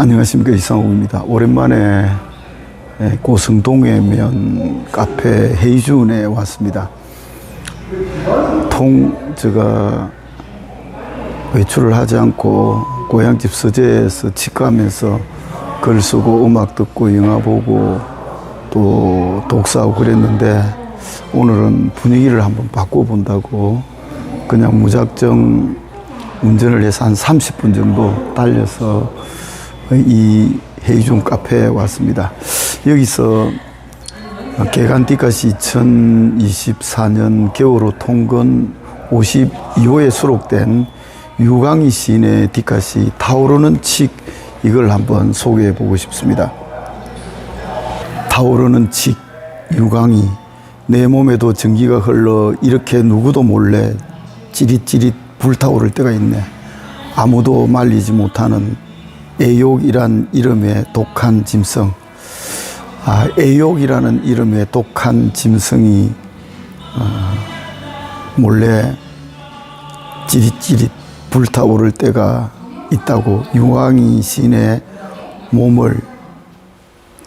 안녕하십니까 이상욱입니다. 오랜만에 예, 고성동해면 카페 헤이준에 왔습니다. 통 제가 외출을 하지 않고 고향집 서재에서 치과하면서 글 쓰고 음악 듣고 영화 보고 또 독서하고 그랬는데 오늘은 분위기를 한번 바꿔본다고 그냥 무작정 운전을 해서 한 30분 정도 달려서 이 헤이중 카페에 왔습니다. 여기서 개간띠까지 2024년 겨울호 통근 52호에 수록된 유광희 시인의 띠까시 타오르는 칙 이걸 한번 소개해 보고 싶습니다. 타오르는 칙 유광이 내 몸에도 전기가 흘러 이렇게 누구도 몰래 찌릿찌릿 불타오를 때가 있네. 아무도 말리지 못하는 애욕이란 이름의 독한 짐승. 아, 애욕이라는 이름의 독한 짐승이 어, 몰래 찌릿찌릿 불타오를 때가 있다고 유황이 신의 몸을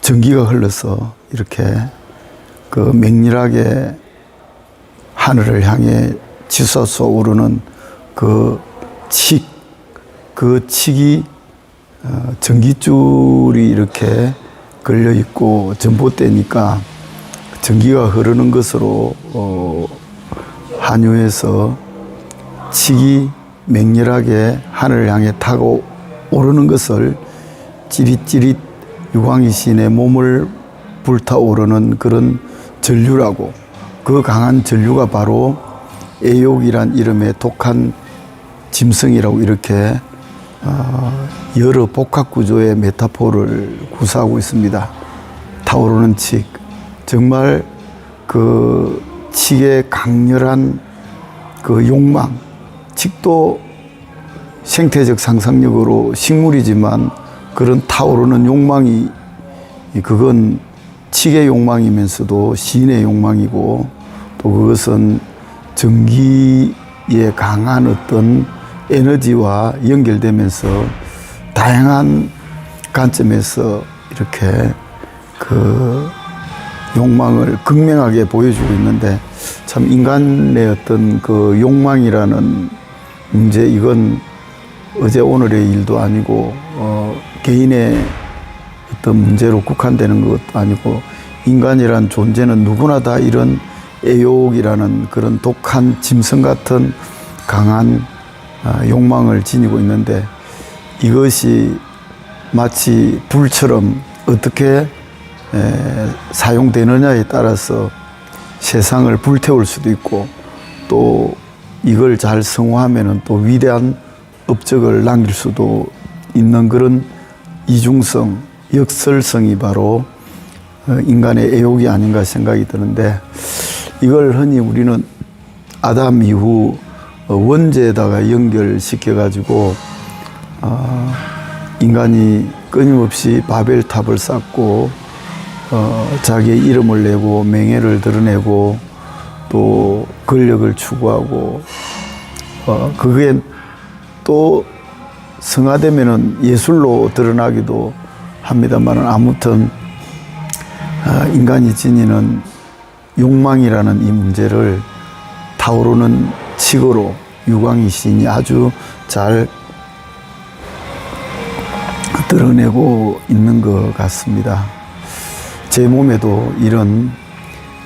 전기가 흘러서 이렇게 그 맹렬하게 하늘을 향해 치솟아 오르는 그 칙, 그 칙이 어, 전기줄이 이렇게 걸려 있고 전봇대니까 전기가 흐르는 것으로 어, 한유에서 칙이 맹렬하게 하늘을 향해 타고 오르는 것을 찌릿찌릿 유광희 시인의 몸을 불타오르는 그런 전류라고 그 강한 전류가 바로 애욕이란 이름의 독한 짐승이라고 이렇게 어, 여러 복합 구조의 메타포를 구사하고 있습니다. 타오르는 칙. 정말 그 칙의 강렬한 그 욕망. 칙도 생태적 상상력으로 식물이지만 그런 타오르는 욕망이 그건 칙의 욕망이면서도 시인의 욕망이고 또 그것은 전기의 강한 어떤 에너지와 연결되면서 다양한 관점에서 이렇게 그 욕망을 극명하게 보여주고 있는데 참 인간의 어떤 그 욕망이라는 문제 이건 어제 오늘의 일도 아니고 어 개인의 어떤 문제로 국한되는 것도 아니고 인간이란 존재는 누구나 다 이런 애욕이라는 그런 독한 짐승 같은 강한 아, 욕망을 지니고 있는데 이것이 마치 불처럼 어떻게 에, 사용되느냐에 따라서 세상을 불태울 수도 있고 또 이걸 잘 성화하면 또 위대한 업적을 남길 수도 있는 그런 이중성, 역설성이 바로 어, 인간의 애욕이 아닌가 생각이 드는데 이걸 흔히 우리는 아담 이후 어, 원죄에다가 연결시켜 가지고 어, 인간이 끊임없이 바벨탑을 쌓고 어, 자기의 이름을 내고 명예를 드러내고 또 권력을 추구하고 어, 그게 또 성화되면은 예술로 드러나기도 합니다만 아무튼 어, 인간이 지니는 욕망이라는 이 문제를 타오르는 칙으로 유광희 시인이 아주 잘 드러내고 있는 것 같습니다. 제 몸에도 이런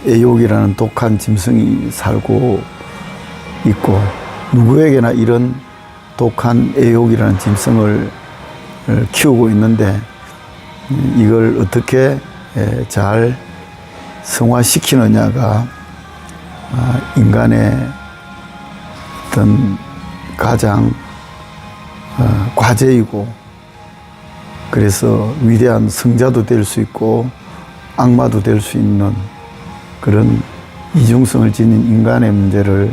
애욕이라는 독한 짐승이 살고 있고 누구에게나 이런 독한 애욕이라는 짐승을 키우고 있는데 이걸 어떻게 잘 성화시키느냐가 아, 인간의 어떤 가장 어, 과제이고 그래서 위대한 성자도 될 수 있고 악마도 될 수 있는 그런 이중성을 지닌 인간의 문제를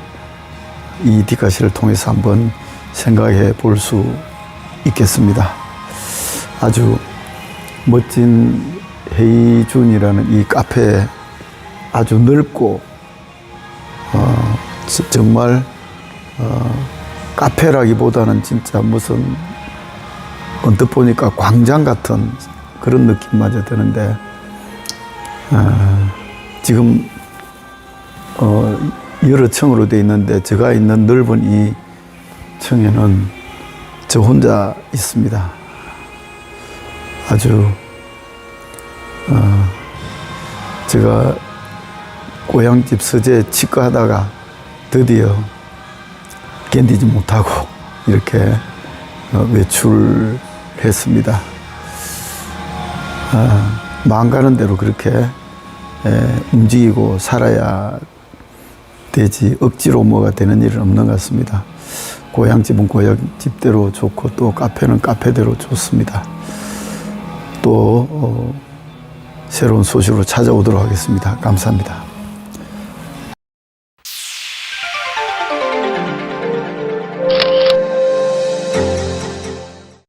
이 디카시를 통해서 한번 생각해 볼 수 있겠습니다. 아주 멋진 헤이준이라는 이 카페에 아주 넓고 어, 정말 어, 카페라기보다는 진짜 무슨 언뜻 보니까 광장 같은 그런 느낌마저 드는데 아, 지금 어, 여러 층으로 돼 있는데 제가 있는 넓은 이 층에는 저 혼자 있습니다. 아주 어, 제가 고향집 서재 치과하다가 드디어 견디지 못하고 이렇게 어, 외출했습니다. 아, 마음 가는 대로 그렇게 에, 움직이고 살아야 되지 억지로 뭐가 되는 일은 없는 것 같습니다. 고향집은 고향집대로 좋고 또 카페는 카페대로 좋습니다. 또 어, 새로운 소식으로 찾아오도록 하겠습니다. 감사합니다.